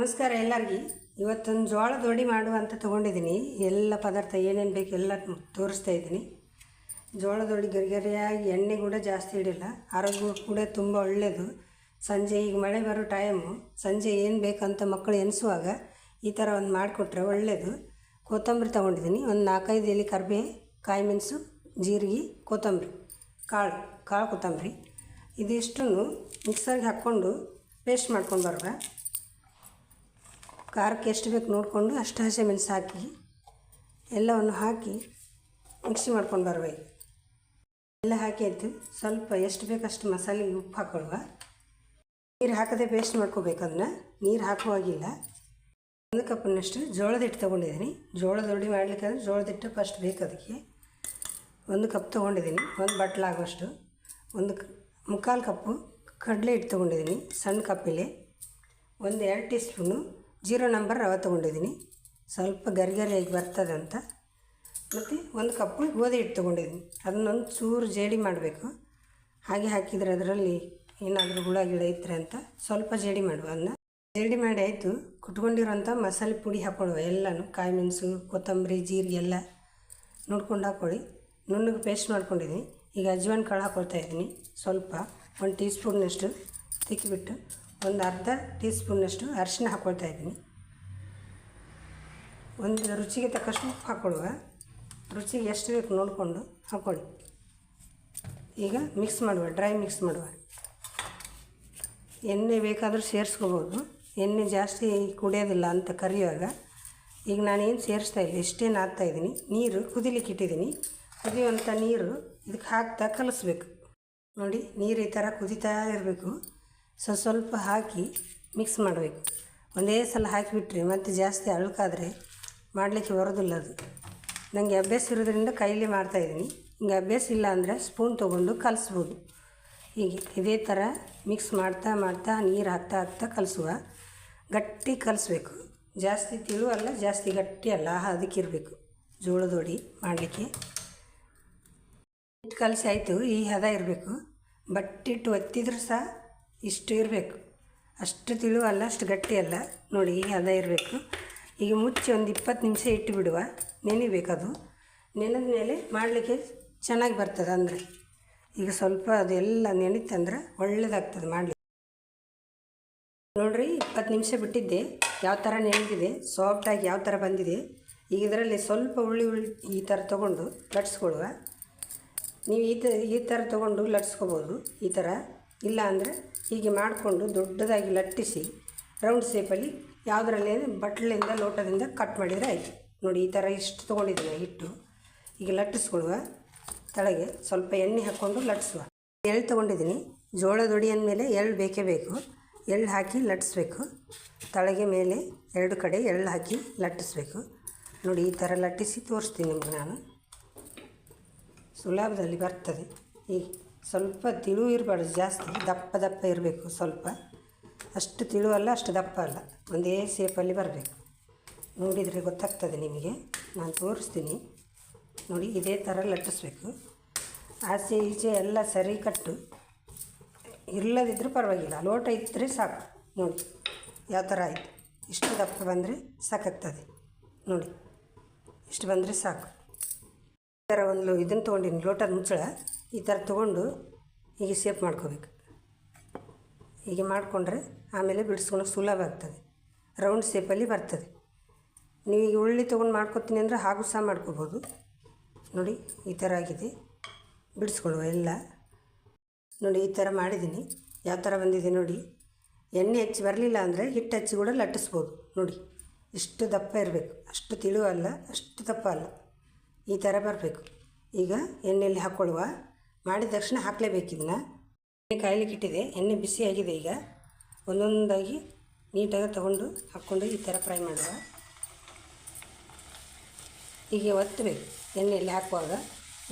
ನಮಸ್ಕಾರ ಎಲ್ಲರಿಗೂ. ಇವತ್ತೊಂದು ಜೋಳದ ವಡಿ ಮಾಡುವಂತ ತೊಗೊಂಡಿದ್ದೀನಿ ಎಲ್ಲ ಪದಾರ್ಥ ಏನೇನು ಬೇಕು ಎಲ್ಲ ತೋರಿಸ್ತಾ ಇದ್ದೀನಿ. ಜೋಳದ ವಡಿ ಗರಿಗರಿಯಾಗಿ ಎಣ್ಣೆ ಕೂಡ ಜಾಸ್ತಿ ಇಡಿಲ್ಲ. ಆರೋಗ್ಯ ಕೂಡ ತುಂಬ ಒಳ್ಳೆಯದು ಸಂಜೆ ಈಗ ಮಳೆ ಬರೋ ಟೈಮು ಸಂಜೆ ಏನು ಬೇಕಂತ ಮಕ್ಕಳು ಎನಿಸುವಾಗ ಈ ಥರ ಒಂದು ಮಾಡಿಕೊಟ್ರೆ ಒಳ್ಳೆಯದು ಕೊತ್ತಂಬರಿ ತೊಗೊಂಡಿದ್ದೀನಿ ಒಂದು ನಾಲ್ಕೈದು ಎಲೆ ಕರಿಬೇ ಕಾಯಿ ಮೆಣಸು, ಜೀರಿಗೆ, ಕೊತ್ತಂಬರಿ. ಕಾಳು ಕಾಳು ಕೊತ್ತಂಬರಿ. ಇದಿಷ್ಟು ಮಿಕ್ಸರ್ಗೆ ಹಾಕ್ಕೊಂಡು ಪೇಸ್ಟ್ ಮಾಡ್ಕೊಂಡು ಬರುವ. ಖಾರಕ್ಕೆ ಎಷ್ಟು ಬೇಕು ನೋಡಿಕೊಂಡು ಅಷ್ಟು ಹಸಿಮೆಣಸು ಹಾಕಿ ಎಲ್ಲವನ್ನು ಹಾಕಿ ಮಿಕ್ಸಿ ಮಾಡ್ಕೊಂಡು ಬರಬೇಕು ಎಲ್ಲ ಹಾಕಿ ಆಯಿತು. ಸ್ವಲ್ಪ ಎಷ್ಟು ಬೇಕಷ್ಟು ಮಸಾಲೆ ಉಪ್ಪು ಹಾಕೊಳ್ಳುವ. ನೀರು ಹಾಕದೆ ಪೇಸ್ಟ್ ಮಾಡ್ಕೋಬೇಕು ಅದನ್ನ. ನೀರು ಹಾಕುವಾಗಿಲ್ಲ ಒಂದು ಕಪ್ಪಿನಷ್ಟು ಜೋಳದ ಹಿಟ್ಟು ತೊಗೊಂಡಿದ್ದೀನಿ. ಜೋಳದ ಉಡಿ ಮಾಡಲಿಕ್ಕೆ ಜೋಳದ ಹಿಟ್ಟು ಫಸ್ಟ್ ಬೇಕು ಅದಕ್ಕೆ. ಒಂದು ಕಪ್ ತೊಗೊಂಡಿದ್ದೀನಿ. ಒಂದು ಬಟ್ಲಾಗುವಷ್ಟು ಒಂದು ಮುಕ್ಕಾಲು ಕಪ್ಪು ಕಡಲೆ ಹಿಟ್ಟು ತೊಗೊಂಡಿದ್ದೀನಿ. ಸಣ್ಣ ಕಪ್ಪಿಲೆ. ಒಂದು ಎರಡು ಟೀ ಸ್ಪೂನು ಜೀರೋ ನಂಬರ್ ರವೆ ತೊಗೊಂಡಿದ್ದೀನಿ. ಸ್ವಲ್ಪ ಗರಿಗರಿಯಾಗಿ ಬರ್ತದೆ ಅಂತ ಮತ್ತು ಒಂದು ಕಪ್ಪು ಗೋಧಿ ಹಿಟ್ಟು ತೊಗೊಂಡಿದ್ದೀನಿ. ಅದನ್ನೊಂದು ಚೂರು ಜೇಡಿ ಮಾಡಬೇಕು. ಹಾಗೆ ಹಾಕಿದರೆ ಅದರಲ್ಲಿ ಏನಾದರೂ ಹುಳ, ಗಿಡ ಇದ್ದರೆ ಅಂತ ಸ್ವಲ್ಪ ಜೇಡಿ ಮಾಡುವ. ಅದನ್ನ ಜೇಡಿ ಮಾಡಿ ಆಯಿತು. ಕುಟ್ಕೊಂಡಿರೋಂಥ ಮಸಾಲೆ ಪುಡಿ ಹಾಕ್ಕೊಳ್ಳುವ ಎಲ್ಲನೂ ಕಾಯಿ ಮೆಣಸು, ಕೊತ್ತಂಬರಿ, ಜೀರಿಗೆ ಎಲ್ಲ ನೋಡ್ಕೊಂಡು ಹಾಕ್ಕೊಳ್ಳಿ ನುಣ್ಣಗೆ ಪೇಸ್ಟ್ ಮಾಡ್ಕೊಂಡಿದ್ದೀನಿ. ಈಗ ಅಜ್ವಾನ್ ಕಾಳು ಹಾಕ್ಕೊಳ್ತಾ ಇದ್ದೀನಿ. ಸ್ವಲ್ಪ ಒಂದು ಟೀ ಸ್ಪೂನ್ನಷ್ಟು ತಿಕ್ಕಿಬಿಟ್ಟು ಒಂದು ಅರ್ಧ ಟೀ ಸ್ಪೂನಷ್ಟು ಅರಿಶಿನ ಹಾಕ್ಕೊಳ್ತಾ ಇದ್ದೀನಿ. ಒಂದು ರುಚಿಗೆ ತಕ್ಕಷ್ಟು ಉಪ್ಪು ಹಾಕ್ಕೊಳ್ಳುವ ರುಚಿಗೆ ಎಷ್ಟು ಬೇಕು ನೋಡಿಕೊಂಡು ಹಾಕ್ಕೊಳ್ಳಿ ಈಗ ಮಿಕ್ಸ್ ಮಾಡುವ ಡ್ರೈ ಮಿಕ್ಸ್ ಮಾಡುವ. ಎಣ್ಣೆ ಬೇಕಾದರೂ ಸೇರಿಸ್ಕೋಬೋದು. ಎಣ್ಣೆ ಜಾಸ್ತಿ ಕುಡಿಯೋದಿಲ್ಲ ಅಂತ ಕರಿಯುವಾಗ ಈಗ ನಾನೇನು ಸೇರಿಸ್ತಾ ಇಲ್ಲ ಇಷ್ಟೇನು ಹಾಕ್ತಾ ಇದ್ದೀನಿ. ನೀರು ಕುದಿಲಿಕ್ಕೆ ಇಟ್ಟಿದ್ದೀನಿ. ಕುದಿಯುವಂಥ ನೀರು ಇದಕ್ಕೆ ಹಾಕ್ತಾ ಕಲಿಸ್ಬೇಕು. ನೋಡಿ, ನೀರು ಈ ಥರ ಕುದಿತಾ ಇರಬೇಕು. ಸೊ ಸ್ವಲ್ಪ ಹಾಕಿ ಮಿಕ್ಸ್ ಮಾಡಬೇಕು. ಒಂದೇ ಸಲ ಹಾಕಿಬಿಟ್ರೆ ಮತ್ತೆ ಜಾಸ್ತಿ ಅಳುಕಾದರೆ ಮಾಡಲಿಕ್ಕೆ ಬರೋದಿಲ್ಲ ಅದು. ನನಗೆ ಅಭ್ಯಾಸ ಇರೋದ್ರಿಂದ ಕೈಲಿ ಮಾಡ್ತಾಯಿದ್ದೀನಿ ಹಿಂಗೆ ಅಭ್ಯಾಸ ಇಲ್ಲ ಅಂದರೆ ಸ್ಪೂನ್ ತೊಗೊಂಡು ಕಲಿಸ್ಬೋದು. ಹೀಗೆ ಇದೇ ಥರ ಮಿಕ್ಸ್ ಮಾಡ್ತಾ ಮಾಡ್ತಾ ನೀರು ಹಾಕ್ತಾ ಹಾಕ್ತಾ ಕಲಿಸುವ. ಗಟ್ಟಿ ಕಲಿಸ್ಬೇಕು. ಜಾಸ್ತಿ ತಿಳು ಅಲ್ಲ, ಜಾಸ್ತಿ ಗಟ್ಟಿ ಅಲ್ಲ ಅದಕ್ಕಿರಬೇಕು ಜೋಳದ ವಡಿ ಮಾಡಲಿಕ್ಕೆ. ಕಲಸಿ ಆಯಿತು, ಈ ಹದ ಇರಬೇಕು. ಬಟ್ಟಿಟ್ಟು ಒತ್ತಿದ್ರೂ ಸಹ ಇಷ್ಟು ಇರಬೇಕು. ಅಷ್ಟು ತಿಳು ಅಲ್ಲ, ಅಷ್ಟು ಗಟ್ಟಿ ಅಲ್ಲ. ನೋಡಿ ಈಗ ಅದ ಇರಬೇಕು. ಈಗ ಮುಚ್ಚಿ ಒಂದು ಇಪ್ಪತ್ತು ನಿಮಿಷ ಇಟ್ಟು ಬಿಡುವ. ನೆನಿಬೇಕದು. ನೆನೆದ ಮೇಲೆ ಮಾಡಲಿಕ್ಕೆ ಚೆನ್ನಾಗಿ ಬರ್ತದೆ ಅಂದರೆ. ಈಗ ಸ್ವಲ್ಪ ಅದೆಲ್ಲ ನೆನಿತಂದ್ರೆ ಒಳ್ಳೇದಾಗ್ತದೆ ಮಾಡಲಿಕ್ಕೆ. ನೋಡಿರಿ, ಇಪ್ಪತ್ತು ನಿಮಿಷ ಬಿಟ್ಟಿದ್ದೆ. ಯಾವ ಥರ ನೆನೆದಿದೆ ಸಾಫ್ಟಾಗಿ ಯಾವ ಥರ ಬಂದಿದೆ. ಈಗ ಇದರಲ್ಲಿ ಸ್ವಲ್ಪ ಉಳ್ಳಿ ಉಳ್ಳಿ ಈ ಥರ ತೊಗೊಂಡು ಲಟ್ಸ್ಕೊಳುವ ನೀವು ಈ ಥರ ಈ ಥರ ತೊಗೊಂಡು ಲಟ್ಸ್ಕೊಬೋದು, ಈ ಥರ. ಇಲ್ಲ ಅಂದರೆ ಹೀಗೆ ಮಾಡಿಕೊಂಡು ದೊಡ್ಡದಾಗಿ ಲಟ್ಟಿಸಿ ರೌಂಡ್ ಶೇಪಲ್ಲಿ ಯಾವುದರಲ್ಲಿ ಬಟ್ಲಿಂದ ಲೋಟದಿಂದ ಕಟ್ ಮಾಡಿದರೆ ಆಯಿತು. ನೋಡಿ ಈ ಥರ ಇಷ್ಟು ತೊಗೊಂಡಿದ್ದೀನಿ ಹಿಟ್ಟು. ಈಗ ಲಟ್ಟಿಸ್ಕೊಳುವ ತಳಗೆ ಸ್ವಲ್ಪ ಎಣ್ಣೆ ಹಾಕ್ಕೊಂಡು ಲಟ್ಟಿಸುವ. ಎಳ್ಳು ತೊಗೊಂಡಿದ್ದೀನಿ. ಜೋಳದ ಒಡಿ ಅಂದಮೇಲೆ ಎಳ್ಳು ಬೇಕೇ ಬೇಕು. ಎಳ್ಳು ಹಾಕಿ ಲಟ್ಟಿಸ್ಬೇಕು. ತಳಗೆ ಮೇಲೆ ಎರಡು ಕಡೆ ಎಳ್ಳು ಹಾಕಿ ಲಟ್ಟಿಸ್ಬೇಕು. ನೋಡಿ ಈ ಥರ ಲಟ್ಟಿಸಿ ತೋರಿಸ್ತೀನಿ ನಿಮ್ಗೆ ನಾನು. ಸುಲಭದಲ್ಲಿ ಬರ್ತದೆ. ಈಗ ಸ್ವಲ್ಪ ತಿಳು ಇರಬಾರ್ದು ಜಾಸ್ತಿ, ದಪ್ಪ ದಪ್ಪ ಇರಬೇಕು ಸ್ವಲ್ಪ. ಅಷ್ಟು ತಿಳು ಅಲ್ಲ, ಅಷ್ಟು ದಪ್ಪ ಅಲ್ಲ. ಒಂದೇ ಸೇಪಲ್ಲಿ ಬರಬೇಕು. ನೋಡಿದರೆ ಗೊತ್ತಾಗ್ತದೆ ನಿಮಗೆ. ನಾನು ತೋರಿಸ್ತೀನಿ. ನೋಡಿ, ಇದೇ ಥರ ಲಟ್ಟಿಸ್ಬೇಕು. ಆಚೆ ಈಚೆ ಎಲ್ಲ ಸರಿ ಕಟ್ಟು. ಇಲ್ಲದಿದ್ದರೂ ಪರವಾಗಿಲ್ಲ. ಲೋಟ ಇದ್ದರೆ ಸಾಕು. ನೋಡಿ, ಯಾವ ಥರ ಆಯಿತು. ಇಷ್ಟು ದಪ್ಪ ಬಂದರೆ ಸಾಕಾಗ್ತದೆ. ನೋಡಿ, ಇಷ್ಟು ಬಂದರೆ ಸಾಕು. ಈ ಥರ ಒಂದು ಇದನ್ನು ತೊಗೊಂಡಿನಿ, ಲೋಟದ ಮುಚ್ಚಳ. ಈ ಥರ ತೊಗೊಂಡು ಹೀಗೆ ಶೇಪ್ ಮಾಡ್ಕೋಬೇಕು. ಹೀಗೆ ಮಾಡಿಕೊಂಡ್ರೆ ಆಮೇಲೆ ಬಿಡಿಸ್ಕೊಂಡು ಸುಲಭ ಆಗ್ತದೆ. ರೌಂಡ್ ಶೇಪಲ್ಲಿ ಬರ್ತದೆ. ನೀವು ಈಗ ಉಳ್ಳಿ ತೊಗೊಂಡು ಮಾಡ್ಕೊತೀನಿ ಅಂದರೆ ಹಾಗೂ ಸಹ ಮಾಡ್ಕೋಬೋದು. ನೋಡಿ, ಈ ಥರ ಆಗಿದೆ. ಬಿಡಿಸ್ಕೊಳ್ಳುವ ಎಲ್ಲ. ನೋಡಿ, ಈ ಥರ ಮಾಡಿದ್ದೀನಿ. ಯಾವ ಥರ ಬಂದಿದೆ ನೋಡಿ. ಎಣ್ಣೆ ಹಚ್ಚಿ ಬರಲಿಲ್ಲ ಅಂದರೆ ಹಿಟ್ಟು ಹಚ್ಚಿ ಕೂಡ ಲಟ್ಟಿಸ್ಬೋದು. ನೋಡಿ, ಇಷ್ಟು ದಪ್ಪ ಇರಬೇಕು. ಅಷ್ಟು ತಿಳು ಅಲ್ಲ ಅಷ್ಟು ದಪ್ಪ ಅಲ್ಲ. ಈ ಥರ ಬರಬೇಕು. ಈಗ ಎಣ್ಣೆಯಲ್ಲಿ ಹಾಕ್ಕೊಳ್ಳುವ ಮಾಡಿದ ತಕ್ಷಣ ಹಾಕಲೇಬೇಕು ಇದನ್ನ. ಎಣ್ಣೆ ಕಾಯ್ಲಿಕ್ಕೆ ಇಟ್ಟಿದೆ. ಎಣ್ಣೆ ಬಿಸಿಯಾಗಿದೆ ಈಗ. ಒಂದೊಂದಾಗಿ ನೀಟಾಗಿ ತಗೊಂಡು ಹಾಕ್ಕೊಂಡು ಈ ಥರ ಫ್ರೈ ಮಾಡುವ. ಹೀಗೆ ಒತ್ತಬೇಕು ಎಣ್ಣೆಯಲ್ಲಿ ಹಾಕುವಾಗ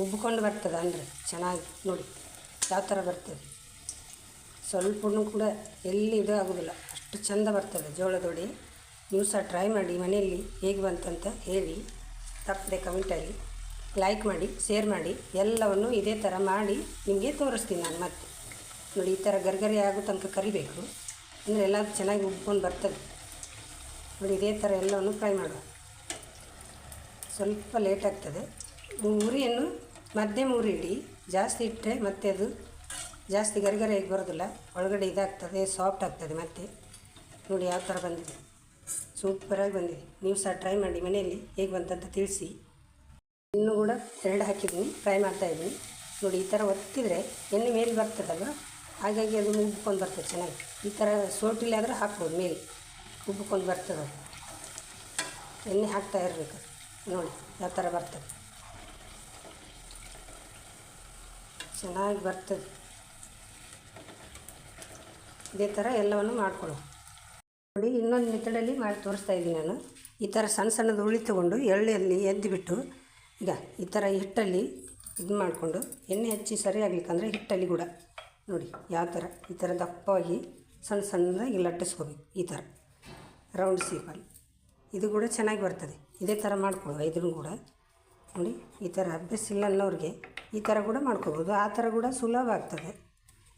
ಉಬ್ಬಿಕೊಂಡು ಬರ್ತದೆ ಅಂದರೆ ಚೆನ್ನಾಗಿ ನೋಡಿ ಯಾವ ಥರ ಬರ್ತದೆ. ಸ್ವಲ್ಪನೂ ಕೂಡ ಎಲ್ಲಿ ಇದು ಆಗೋದಿಲ್ಲ. ಅಷ್ಟು ಚೆಂದ ಬರ್ತದೆ ಜೋಳದೊಡಿ ನೀವು ಸಹ ಟ್ರೈ ಮಾಡಿ ಮನೆಯಲ್ಲಿ ಹೇಗೆ ಬಂತಂತ ಹೇಳಿ. ತಪ್ಪದೆ ಕಮೆಂಟಲ್ಲಿ ಲೈಕ್ ಮಾಡಿ ಶೇರ್ ಮಾಡಿ, ಎಲ್ಲವನ್ನು ಇದೇ ಥರ ಮಾಡಿ ನಿಮಗೆ ತೋರಿಸ್ತೀನಿ ನಾನು ಮತ್ತೆ. ನೋಡಿ, ಈ ಥರ ಗರ್ಗರಿ ಆಗೋ ತನಕ ಕರಿಬೇಕು. ಅಂದರೆ ಎಲ್ಲ ಚೆನ್ನಾಗಿ ಉಬ್ಕೊಂಡು ಬರ್ತದೆ. ನೋಡಿ, ಇದೇ ಥರ ಎಲ್ಲವನ್ನು ಫ್ರೈ ಮಾಡುವ ಸ್ವಲ್ಪ ಲೇಟ್ ಆಗ್ತದೆ. ಉರಿಯನ್ನು ಮಧ್ಯಮ ಉರಿ ಇಡಿ. ಜಾಸ್ತಿ ಇಟ್ಟರೆ ಮತ್ತೆ ಅದು ಜಾಸ್ತಿ ಗರಿಗರಿಯಾಗಿ ಬರೋದಿಲ್ಲ. ಒಳಗಡೆ ಇದಾಗ್ತದೆ ಸಾಫ್ಟ್ ಆಗ್ತದೆ ಮತ್ತೆ. ನೋಡಿ, ಯಾವ ಥರ ಬಂದಿದೆ. ಸೂಪರಾಗಿ ಬಂದಿದೆ. ನೀವು ಸಹ ಟ್ರೈ ಮಾಡಿ ಮನೆಯಲ್ಲಿ ಹೇಗೆ ಬಂತಂತ ತಿಳಿಸಿ. ಇನ್ನೂ ಕೂಡ ಎರಡು ಹಾಕಿದ್ದೀನಿ, ಫ್ರೈ ಮಾಡ್ತಾಯಿದ್ದೀನಿ ನೋಡಿ, ಈ ಥರ ಒತ್ತಿದರೆ ಎಣ್ಣೆ ಮೇಲೆ ಬರ್ತದಲ್ವ? ಹಾಗಾಗಿ ಅದು ಉಬ್ಕೊಂಡು ಬರ್ತದೆ ಚೆನ್ನಾಗಿ. ಈ ಥರ ಸೋಟಿಲ್ಲ ಆದರೆ ಹಾಕ್ಬೋದು, ಮೇಲೆ ಉಬ್ಕೊಂಡು ಬರ್ತದೆ ಎಣ್ಣೆ ಹಾಕ್ತಾ ಇರಬೇಕು ನೋಡಿ, ಯಾವ ಥರ ಬರ್ತದೆ. ಚೆನ್ನಾಗಿ ಬರ್ತದೆ. ಇದೇ ಥರ ಎಲ್ಲವನ್ನು ಮಾಡ್ಕೊಳ್ಳೋ ನೋಡಿ, ಇನ್ನೊಂದು ಮೆಥಡಲ್ಲಿ ಮಾಡಿ ತೋರಿಸ್ತಾ ಇದ್ದೀನಿ ನಾನು. ಈ ಥರ ಸಣ್ಣ ಸಣ್ಣದು ಹುಳಿ ತೊಗೊಂಡು ಎಳ್ಳೆಲ್ಲಿ ಎದ್ದುಬಿಟ್ಟು ಈಗ ಈ ಥರ ಹಿಟ್ಟಲ್ಲಿ ಇದು ಮಾಡಿಕೊಂಡು ಎಣ್ಣೆ ಹಚ್ಚಿ ಸರಿ ಆಗ್ಲಿಕ್ಕಂದ್ರೆ ಹಿಟ್ಟಲ್ಲಿ ಕೂಡ ನೋಡಿ ಯಾವ ಥರ ಈ ಥರ ದಪ್ಪವಾಗಿ ಸಣ್ಣ ಸಣ್ಣದಾಗಿ ಲಟ್ಟಿಸ್ಕೋಬೇಕು ಈ ಥರ ರೌಂಡ್ ಸೀಪಲ್ಲಿ ಇದು ಕೂಡ ಚೆನ್ನಾಗಿ ಬರ್ತದೆ. ಇದೇ ಥರ ಮಾಡ್ಕೊಳ್ಳುವ ಇದನ್ನು ಕೂಡ. ನೋಡಿ, ಈ ಥರ ಅಭ್ಯಾಸ ಇಲ್ಲ ಅನ್ನೋರಿಗೆ ಈ ಥರ ಕೂಡ ಮಾಡ್ಕೋಬೋದು. ಆ ಥರ ಕೂಡ ಸುಲಭ ಆಗ್ತದೆ.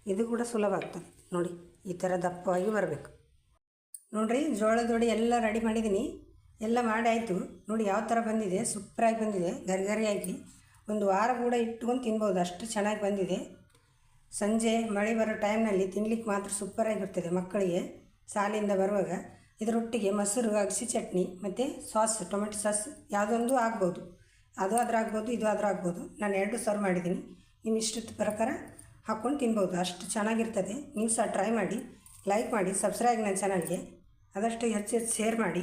ಇದು ಕೂಡ ಸುಲಭ ಆಗ್ತದೆ. ನೋಡಿ, ಈ ಥರ ದಪ್ಪವಾಗಿ ಬರಬೇಕು. ನೋಡಿರಿ, ಜೋಳದ ಎಲ್ಲ ರೆಡಿ ಮಾಡಿದ್ದೀನಿ. ಎಲ್ಲ ಮಾಡಿ ಆಯಿತು ನೋಡಿ ಯಾವ ಥರ ಬಂದಿದೆ. ಸೂಪರಾಗಿ ಬಂದಿದೆ. ಗರಿಗರಿಯಾಗಿ ಒಂದು ವಾರ ಕೂಡ ಇಟ್ಕೊಂಡು ತಿನ್ಬೋದು. ಅಷ್ಟು ಚೆನ್ನಾಗಿ ಬಂದಿದೆ. ಸಂಜೆ ಮಳೆ ಬರೋ ಟೈಮ್ನಲ್ಲಿ ತಿನ್ಲಿಕ್ಕೆ ಮಾತ್ರ ಸೂಪರಾಗಿರ್ತದೆ ಮಕ್ಕಳಿಗೆ ಸಾಲಿಂದ ಬರುವಾಗ. ಇದರೊಟ್ಟಿಗೆ ಮೊಸರು, ಅಗಸಿ ಚಟ್ನಿ ಮತ್ತು ಸಾಸ್, ಟೊಮೆಟೊ ಸಾಸ್ ಯಾವುದೊಂದು ಆಗ್ಬೋದು. ಅದು ಆದರೂ ಆಗ್ಬೋದು, ಇದು ಆದರೂ ಆಗ್ಬೋದು. ನಾನು ಎರಡು ಸರ್ವ್ ಮಾಡಿದ್ದೀನಿ. ನಿಮ್ಮ ಇಷ್ಟದ ಪ್ರಕಾರ ಹಾಕ್ಕೊಂಡು ತಿನ್ಬೋದು. ಅಷ್ಟು ಚೆನ್ನಾಗಿರ್ತದೆ. ನೀವು ಸಹ ಟ್ರೈ ಮಾಡಿ, ಲೈಕ್ ಮಾಡಿ, ಸಬ್ಸ್ಕ್ರೈಬ್ ನನ್ನ ಚಾನಲ್ಗೆ. ಆದಷ್ಟು ಹೆಚ್ಚು ಹೆಚ್ಚು ಶೇರ್ ಮಾಡಿ.